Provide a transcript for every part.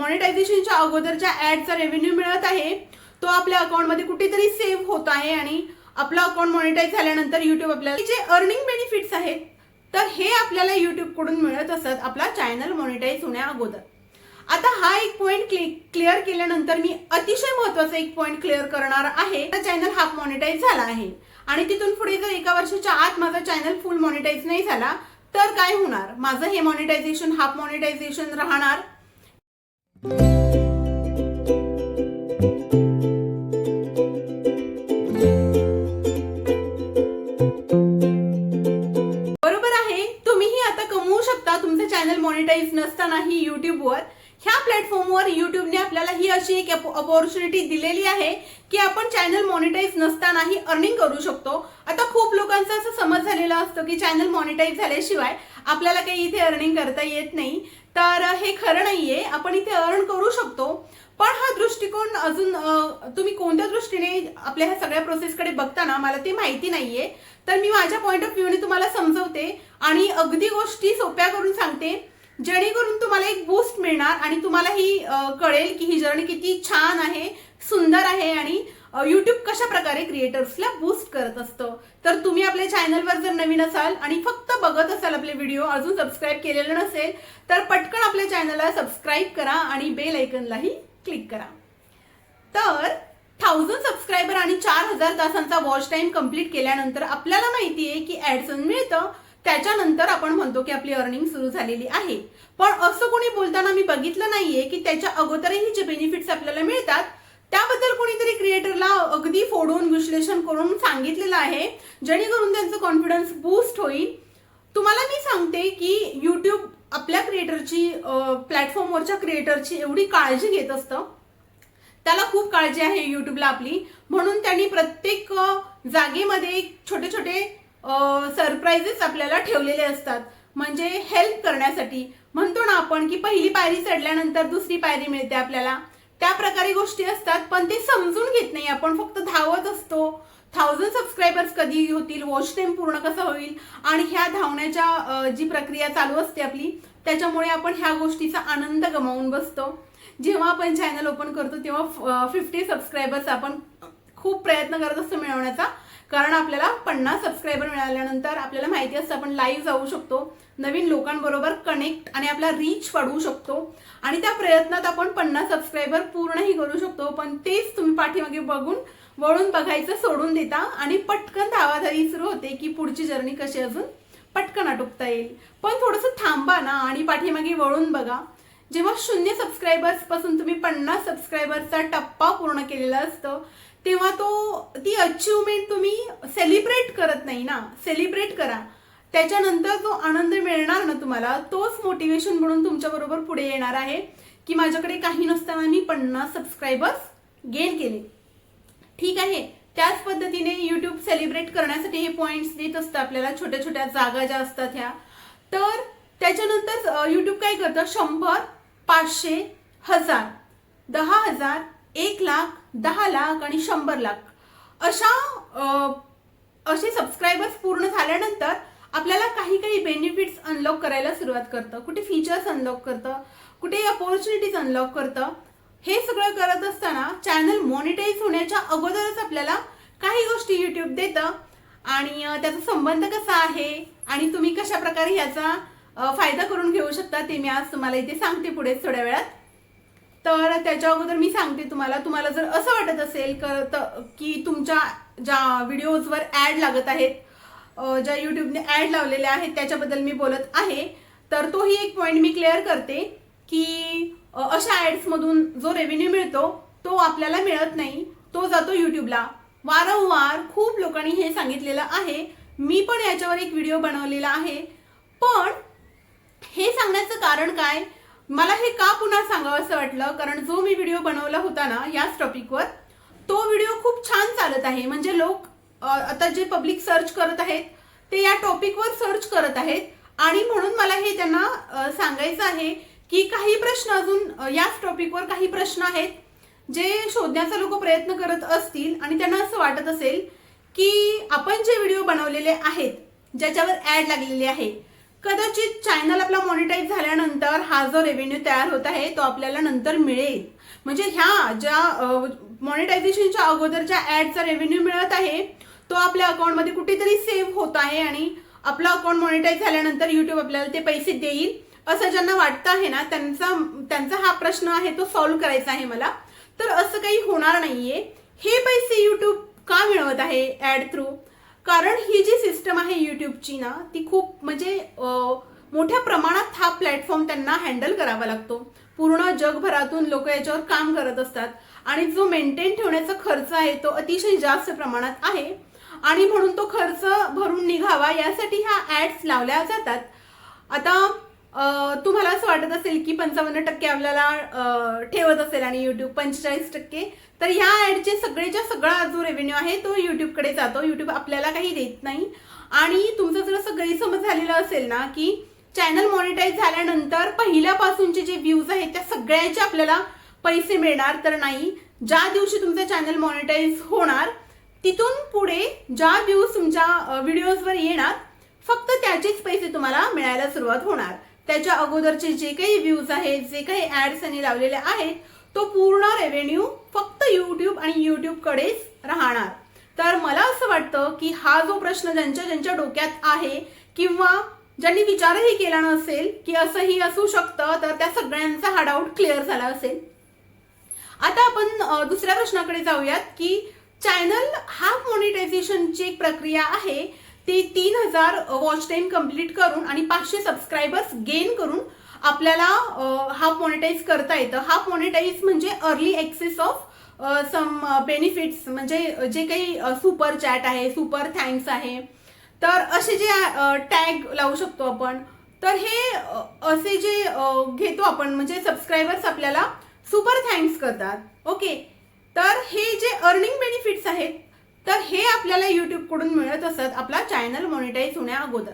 मॉनिटायझेशनच्या अगोदरच्या ऍडचा रेव्हेन्यू मिळत आहे. तो आपल्या अकाउंटमध्ये कुठेतरी सेव्ह होत आहे आणि आपलं अकाउंट मॉनिटाईज झाल्यानंतर युट्यूब आपल्याला जे अर्निंग बेनिफिट्स आहेत तर हे आपल्याला यूट्यूबकडून मिळत असत आपला चॅनल मॉनिटाईज होण्या अगोदर. आता हा एक पॉइंट क्लिअर केल्यानंतर मी अतिशय महत्त्वाचा एक पॉईंट क्लिअर करणार आहे. चॅनल हाफ मॉनिटाईज झाला आहे आणि तिथून पुढे जर एका वर्षाच्या आत माझा चॅनल फुल मॉनिटाईज नाही झाला तर काय होणार? माझं हे मॉनिटायझेशन हाफ मॉनिटायझेशन राहणार. चॅनल मॉनिटाईज नसतानाही युट्यूबवर ह्या प्लॅटफॉर्मवर युट्यूबने आपल्याला ही अशी एक अपॉर्च्युनिटी दिलेली आहे की आपण चॅनल मॉनिटाईज नसतानाही अर्निंग करू शकतो. आता खूप लोकांचा असं समज झालेला असतो की चॅनल मॉनिटाईज झाल्याशिवाय आपल्याला काही इथे अर्निंग करता येत नाही. तर हे खरं नाहीये. आपण इथे अर्न करू शकतो. पण हा दृष्टिकोन अजून तुम्ही कोणत्या दृष्टीने आपल्या ह्या सगळ्या प्रोसेसकडे बघताना मला ते माहिती नाहीये. तर मी माझ्या पॉईंट ऑफ व्ह्यूने तुम्हाला समजवते आणि अगदी गोष्टी सोप्या करून सांगते. जेणेकरून तुम्हाला एक बूस्ट मिळणार आणि तुम्हालाही ही कळेल की ही जर्नी किती छान आहे सुंदर आहे आणि युट्यूब कशा प्रकारे क्रिएटर्सला बूस्ट करत असतं? तर तुम्ही आपल्या चॅनलवर जर नवीन असाल आणि फक्त बघत असाल आपले व्हिडिओ अजून सबस्क्राईब केलेलं नसेल तर पटकन आपल्या चॅनलला सबस्क्राईब करा आणि बेल ऐकनलाही क्लिक करा. तर थाउजंड सबस्क्रायबर आणि चार हजार तासांचा वॉच टाईम कंप्लीट केल्यानंतर आपल्याला माहिती आहे की ॲडसन मिळतं. त्याच्यानंतर आपण म्हणतो की आपली अर्निंग सुरू झालेली आहे. पण असं कोणी बोलताना मी बघितलं नाहीये की त्याच्या अगोदरही जे बेनिफिट्स आपल्याला मिळतात त्याबद्दल कोणीतरी क्रिएटरला अगदी फोडून विश्लेषण करून सांगितलेलं आहे जेणेकरून त्यांचं कॉन्फिडन्स बूस्ट होईल. तुम्हाला मी सांगते की यूट्यूब आपल्या क्रिएटरची प्लॅटफॉर्मवरच्या क्रिएटरची एवढी काळजी घेत असतं. त्याला खूप काळजी आहे यूट्यूबला आपली. म्हणून त्यांनी प्रत्येक जागेमध्ये छोटे छोटे सरप्राईजेस आपल्याला ठेवलेले असतात. म्हणजे हेल्प करण्यासाठी. म्हणतो ना आपण की पहिली पायरी चढल्यानंतर दुसरी पायरी मिळते आपल्याला. त्या प्रकारे गोष्टी असतात पण ते समजून घेत नाही. आपण फक्त धावत असतो. थाउजंड सबस्क्रायबर्स कधी होतील? वॉच टाईम पूर्ण कसं होईल? आणि ह्या धावण्याच्या जी प्रक्रिया चालू असते आपली त्याच्यामुळे आपण ह्या गोष्टीचा आनंद गमावून बसतो. जेव्हा आपण चॅनल ओपन करतो तेव्हा फिफ्टी सबस्क्रायबर्स आपण खूप प्रयत्न करत असतो मिळवण्याचा. कारण आपल्याला पन्नास सबस्क्रायबर मिळाल्यानंतर आपल्याला माहिती असतं आपण लाईव्ह जाऊ शकतो. नवीन लोकांबरोबर कनेक्ट आणि आपला रीच वाढवू शकतो. आणि त्या प्रयत्नात आपण पन्नास सबस्क्रायबर पूर्णही करू शकतो. पण तेच तुम्ही पाठीमागे बघून वळून बघायचं सोडून देता आणि पटकन धावाधावी सुरू होते की पुढची जर्नी कशी अजून पटकन आटोपता येईल. पण थोडंसं थांबा ना आणि पाठीमागे वळून बघा. जेव्हा शून्य सबस्क्रायबर्सपासून तुम्ही पन्नास सबस्क्रायबर्सचा टप्पा पूर्ण केलेला असतो तेव्हा तो ती अचिव्हमेंट तुम्ही सेलिब्रेट करत नाही ना सेलिब्रेट करा. त्याच्यानंतर जो आनंद मिळणार ना तुम्हाला तोच मोटिवेशन म्हणून तुमच्याबरोबर पुढे येणार आहे की माझ्याकडे काही नसताना मी पन्नास सबस्क्रायबर्स गेन केले. ठीक आहे? त्याच पद्धतीने यूट्यूब सेलिब्रेट करण्यासाठी हे पॉईंट्स देत असतं आपल्याला छोट्या छोट्या जागा ज्या असतात ह्या. तर त्याच्यानंतर यूट्यूब काय करतं? शंभर पाचशे हजार दहा हजार एक लाख दहा लाख आणि शंभर लाख. अशा असे सबस्क्रायबर्स पूर्ण झाल्यानंतर आपल्याला काही काही बेनिफिट्स अनलॉक करायला सुरुवात करतं. कुठे फीचर्स अनलॉक करतं कुठे अपॉर्च्युनिटीज अनलॉक करतं हे सगळं करत असताना चॅनल मॉनिटाईज होण्याच्या अगोदरच आपल्याला काही गोष्टी यूट्यूब देतं आणि त्याचा संबंध कसा आहे आणि तुम्ही कशा प्रकारे ह्याचा फायदा करून घेऊ शकता ते मी आज तुम्हाला इथे सांगते पुढे थोड्या वेळात. तर त्याच्या अगोदर मी सांगते तुम्हाला तुम्हाला जर असं वाटत असेल क- की तुमच्या ज्या व्हिडिओजवर ॲड लागत आहेत ज्या युट्यूबने ॲड लावलेल्या आहेत त्याच्याबद्दल मी बोलत आहे तर तोही एक पॉईंट मी क्लिअर करते की अशा ॲड्समधून जो रेव्हेन्यू मिळतो तो आपल्याला मिळत नाही तो जातो युट्यूबला वारंवार खूप लोकांनी हे सांगितलेलं आहे. मी पण याच्यावर एक व्हिडिओ बनवलेला आहे. पण हे सांगण्याचं कारण काय? मला हे का पुन्हा सांगावं असं वाटलं? कारण जो मी व्हिडिओ बनवला होता ना याच टॉपिकवर तो व्हिडिओ खूप छान चालत आहे. म्हणजे लोक आता जे पब्लिक सर्च करत आहेत ते या टॉपिकवर सर्च करत आहेत. आणि म्हणून मला हे त्यांना सांगायचं आहे की काही प्रश्न अजून याच टॉपिकवर काही प्रश्न आहेत जे शोधण्याचा लोक प्रयत्न करत असतील. आणि त्यांना असं वाटत असेल की आपण जे व्हिडिओ बनवलेले आहेत ज्याच्यावर ॲड लागलेली आहे कदाचित चॅनल आपला मॉनिटाईज झाल्यानंतर हा जो रेव्हेन्यू तयार होत आहे तो आपल्याला नंतर मिळेल. म्हणजे ह्या ज्या मॉनिटायझेशनच्या अगोदर ज्या ऍडचा रेव्हेन्यू मिळत आहे तो आपल्या अकाउंटमध्ये कुठेतरी सेव्ह होत आहे आणि आपलं अकाउंट मॉनिटाईज झाल्यानंतर युट्यूब आपल्याला ते पैसे देईल असं ज्यांना वाटतं आहे ना त्यांचा त्यांचा हा प्रश्न आहे तो सॉल्व्ह करायचा आहे मला. तर असं काही होणार नाहीये. हे पैसे युट्यूब का मिळवत आहे ऍड थ्रू कारण ही जी सिस्टम आहे युट्यूबची ना ती खूप म्हणजे मोठ्या प्रमाणात हा प्लॅटफॉर्म त्यांना हँडल करावा लागतो. पूर्ण जगभरातून लोक याच्यावर काम करत असतात आणि जो मेंटेन ठेवण्याचा खर्च आहे तो अतिशय जास्त प्रमाणात आहे. आणि म्हणून तो खर्च भरून निघावा यासाठी ह्या ऍड्स लावल्या जातात. आता तुम्हाला असं वाटत असेल की पंचावन्न टक्के आपल्याला ठेवत असेल आणि युट्यूब पंचेचाळीस टक्के तर ह्या ऍडचे सगळेच्या सगळा जो रेव्हेन्यू आहे तो युट्यूबकडे जातो. युट्यूब आपल्याला काही देत नाही. आणि तुमचं जर असं गैरसमज झालेला असेल ना की चॅनल मॉनिटाईज झाल्यानंतर पहिल्यापासूनचे जे व्ह्यूज आहेत त्या सगळ्याचे आपल्याला पैसे मिळणार तर नाही. ज्या दिवशी तुमचं चॅनल मॉनिटाईज होणार तिथून पुढे ज्या व्ह्यूज तुमच्या व्हिडिओजवर येणार फक्त त्याचेच पैसे तुम्हाला मिळायला सुरुवात होणार. त्याच्या अगोदरचे जे काही व्ह्यूज आहेत जे काही ऍड्स त्यांनी लावलेले आहेत तो पूर्ण रेव्हेन्यू फक्त युट्यूब आणि युट्यूबकडेच राहणार. तर मला असं वाटतं की हा जो प्रश्न ज्यांच्या ज्यांच्या डोक्यात आहे किंवा ज्यांनी विचारही केला नसेल की असंही असू शकतं तर त्या सगळ्यांचा हा डाऊट क्लिअर झाला असेल. आता आपण दुसऱ्या प्रश्नाकडे जाऊयात की चॅनल हा मॉनिटायझेशनची एक प्रक्रिया आहे ती तीन हजार वॉच टाईम कंप्लीट करून आणि पाचशे सबस्क्रायबर्स गेन करून आपल्याला हाफ मॉनिटाईज करता येतं. हाफ मॉनिटाईज म्हणजे early access of some benefits म्हणजे जे काही सुपर चॅट आहे सुपर थँक्स आहे. तर असे जे टॅग लावू शकतो आपण. तर हे असे जे घेतो आपण म्हणजे सबस्क्रायबर्स आपल्याला सुपर थँक्स करतात. ओके तर हे जे अर्निंग बेनिफिट्स आहेत तर हे आपल्याला युट्यूबकडून मिळत असत आपला चॅनल मॉनिटाईज होण्या अगोदर.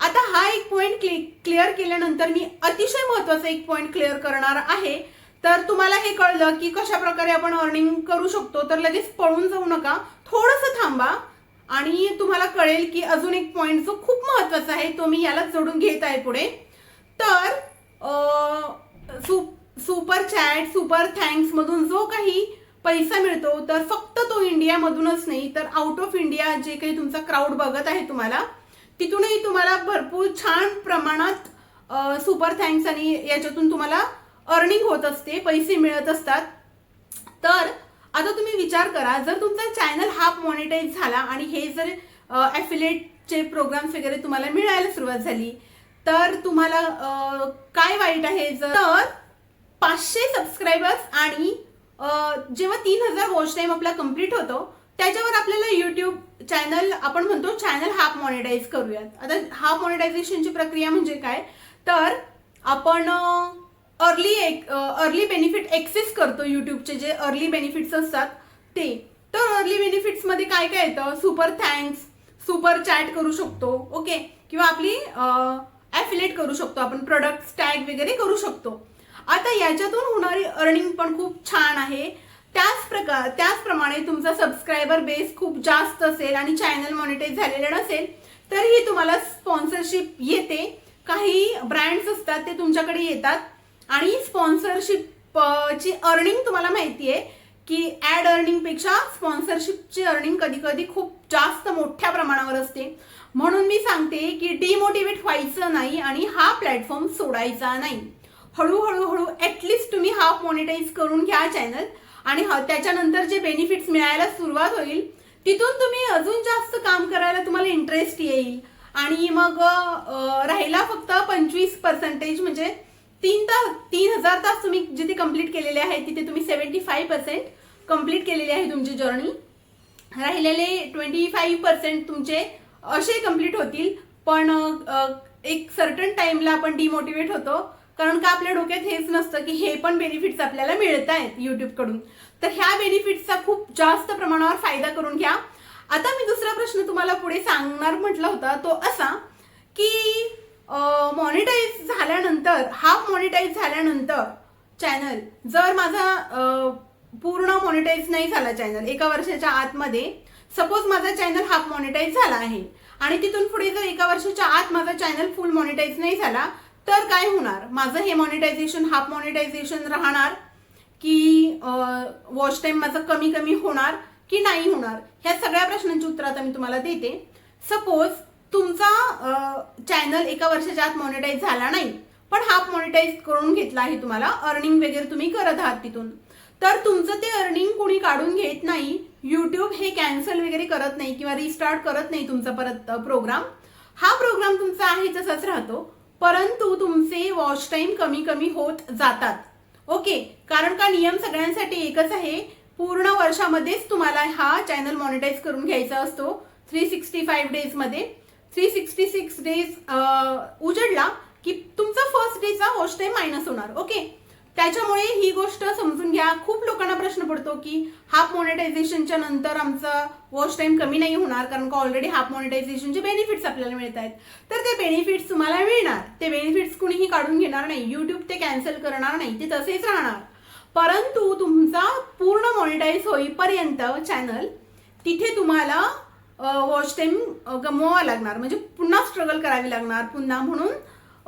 आता हा एक पॉइंट क्लिअर केल्यानंतर मी अतिशय महत्त्वाचा एक पॉईंट क्लिअर करणार आहे. तर तुम्हाला हे कळलं की कशा प्रकारे आपण अर्निंग करू शकतो तर लगेच पळून जाऊ नका. थोडंसं थांबा आणि तुम्हाला कळेल की अजून एक पॉईंट जो खूप महत्त्वाचा आहे तो मी याला जोडून घेत आहे पुढे. तर सुप सु- सुपर चॅट सुपर थँक्समधून जो काही पैसा मिळतो तर फक्त तो इंडियामधूनच नाही तर आउट ऑफ इंडिया जे काही तुमचा क्राऊड बघत आहे तुम्हाला तिथूनही तुम्हाला भरपूर छान प्रमाणात सुपर थँक्स आणि याच्यातून तुम्हाला अर्निंग होत असते पैसे मिळत असतात. तर आता तुम्ही विचार करा जर तुमचा चॅनल हाफ मॉनिटाईज झाला आणि हे जर ॲफिलेटचे प्रोग्राम्स वगैरे तुम्हाला मिळायला सुरुवात झाली तर तुम्हाला काय वाईट आहे? जर तर पाचशे सबस्क्रायबर्स आणि जेव्हा तीन हजार वॉच टाइम आपला कंप्लीट होतो त्याच्यावर आपल्याला युट्यूब चॅनल आपण म्हणतो चॅनल हाफ मॉनिटाईज करूयात. आता हाफ मॉनिटायझेशनची प्रक्रिया म्हणजे काय? तर आपण अर्ली अर्ली बेनिफिट एक्सेस करतो युट्यूबचे जे अर्ली बेनिफिट्स असतात ते. तर अर्ली बेनिफिट्समध्ये काय काय येतं? सुपर थँक्स सुपर चॅट करू शकतो ओके किंवा आपली ॲफिलेट करू शकतो आपण प्रोडक्ट्स टॅग वगैरे करू शकतो. आता याच्यातून होणारी अर्निंग पण खूप छान आहे. त्याच प्रकार त्याचप्रमाणे तुमचा सबस्क्रायबर बेस खूप जास्त असेल आणि चॅनल मॉनिटाईज झालेलं नसेल तरीही तुम्हाला स्पॉन्सरशिप येते. काही ब्रँड्स असतात ते तुमच्याकडे येतात. आणि स्पॉन्सरशिप ची अर्निंग तुम्हाला माहिती आहे की ऍड अर्निंगपेक्षा स्पॉन्सरशिपची अर्निंग कधी कधी खूप जास्त मोठ्या प्रमाणावर असते. म्हणून मी सांगते की डिमोटिवेट व्हायचं नाही आणि हा प्लॅटफॉर्म सोडायचा नाही. हळूहळू हळू ऍटलिस्ट तुम्ही हाफ मॉनिटाईज करून घ्या चॅनल आणि ह- त्याच्यानंतर जे बेनिफिट्स मिळायला सुरुवात होईल तिथून तुम्ही अजून जास्त काम करायला तुम्हाला इंटरेस्ट येईल. आणि मग राहिला फक्त पंचवीस पर्सेंटेज म्हणजे तीन तास तीन हजार तास तुम्ही जिथे कंप्लीट केलेले आहे तिथे तुम्ही सेवन्टी फाय पर्सेंट कंप्लीट केलेली आहे तुमची जर्नी राहिलेले ट्वेंटी फाईव्ह पर्सेंट तुमचे असे कंप्लीट होतील. पण एक सर्टन टाइमला आपण डिमोटिवेट होतो. कारण का आपल्या डोक्यात हेच नसतं की हे पण बेनिफिट्स आपल्याला मिळत आहेत युट्यूबकडून तर ह्या बेनिफिट्सचा खूप जास्त प्रमाणावर फायदा करून घ्या. आता मी दुसरा प्रश्न तुम्हाला पुढे सांगणार म्हटला होता तो असा की मॉनिटाईज झाल्यानंतर हाफ मॉनिटाईज झाल्यानंतर चॅनल जर माझा पूर्ण मॉनिटाईज नाही झाला चॅनल एका वर्षाच्या आतमध्ये सपोज माझा चॅनल हाफ मॉनिटाईज झाला आहे आणि तिथून पुढे जर एका वर्षाच्या आत माझा चॅनल फुल मॉनिटाईज नाही झाला तर काय होणार? माझं हे मॉनिटायझेशन हाफ मॉनिटायझेशन राहणार की वॉच टाइम माझं कमी कमी होणार की नाही होणार? ह्या सगळ्या प्रश्नांची उत्तर आता मी तुम्हाला देते. सपोज तुमचा चॅनल एका वर्षाच्या आत मॉनिटाईज झाला नाही पण हाफ मॉनिटाईज करून घेतला आहे तुम्हाला अर्निंग वगैरे तुम्ही करत आहात तिथून. तर तुमचं ते अर्निंग कोणी काढून घेत नाही युट्यूब हे कॅन्सल वगैरे करत नाही किंवा रिस्टार्ट करत नाही तुमचा परत प्रोग्राम हा प्रोग्राम तुमचा आहे तसाच राहतो. परंतु तुमचे वॉच टाइम कमी कमी होत जातात. ओके कारण का नियम सगळ्यांसाठी एकच आहे. पूर्ण वर्षामध्येच तुम्हाला हा चॅनल मॉनिटाईज करून घ्यायचा असतो. थ्री सिक्स्टी फाईव्ह डेजमध्ये थ्री सिक्स्टी सिक्स डेज उजडला की तुमचा फर्स्ट डेचा वॉच टाईम मायनस होणार. ओके त्याच्यामुळे ही गोष्ट समजून घ्या. खूप लोकांना प्रश्न पडतो की हाफ मॉनिटायझेशनच्या नंतर आमचा वॉच टाईम कमी नाही होणार कारण का ऑलरेडी हाफ मॉनिटायझेशनचे बेनिफिट्स आपल्याला मिळत आहेत. तर ते बेनिफिट्स तुम्हाला मिळणार. ते बेनिफिट्स कुणीही काढून घेणार नाही. युट्यूब ते कॅन्सल करणार नाही. ते तसेच राहणार. परंतु तुमचा पूर्ण मॉनिटाईज होईपर्यंत चॅनल तिथे तुम्हाला वॉच टाइम गमवावा लागणार. म्हणजे पुन्हा स्ट्रगल करावी लागणार. पुन्हा म्हणून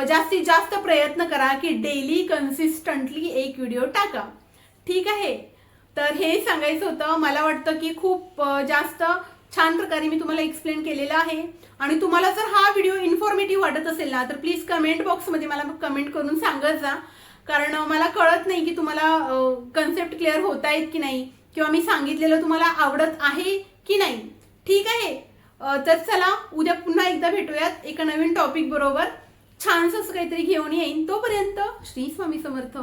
जास्तीत जास्त प्रयत्न करा की डेली कन्सिस्टंटली एक व्हिडिओ टाका. ठीक आहे? तर हे सांगायचं होतं मला वाटतं की खूप जास्त छान प्रकारे मी तुम्हाला एक्सप्लेन केलेलं आहे. आणि तुम्हाला जर हा व्हिडिओ इन्फॉर्मेटिव्ह वाटत असेल ना तर प्लीज कमेंट बॉक्समध्ये मला कमेंट करून सांगत जा. कारण मला कळत नाही की तुम्हाला कन्सेप्ट क्लिअर होत आहेत की नाही किंवा मी सांगितलेलं तुम्हाला आवडत आहे की नाही. ठीक आहे? तर चला उद्या पुन्हा एकदा भेटूयात एका नवीन टॉपिक बरोबर. छानसं काहीतरी घेऊन येईन तोपर्यंत. श्री स्वामी समर्थ.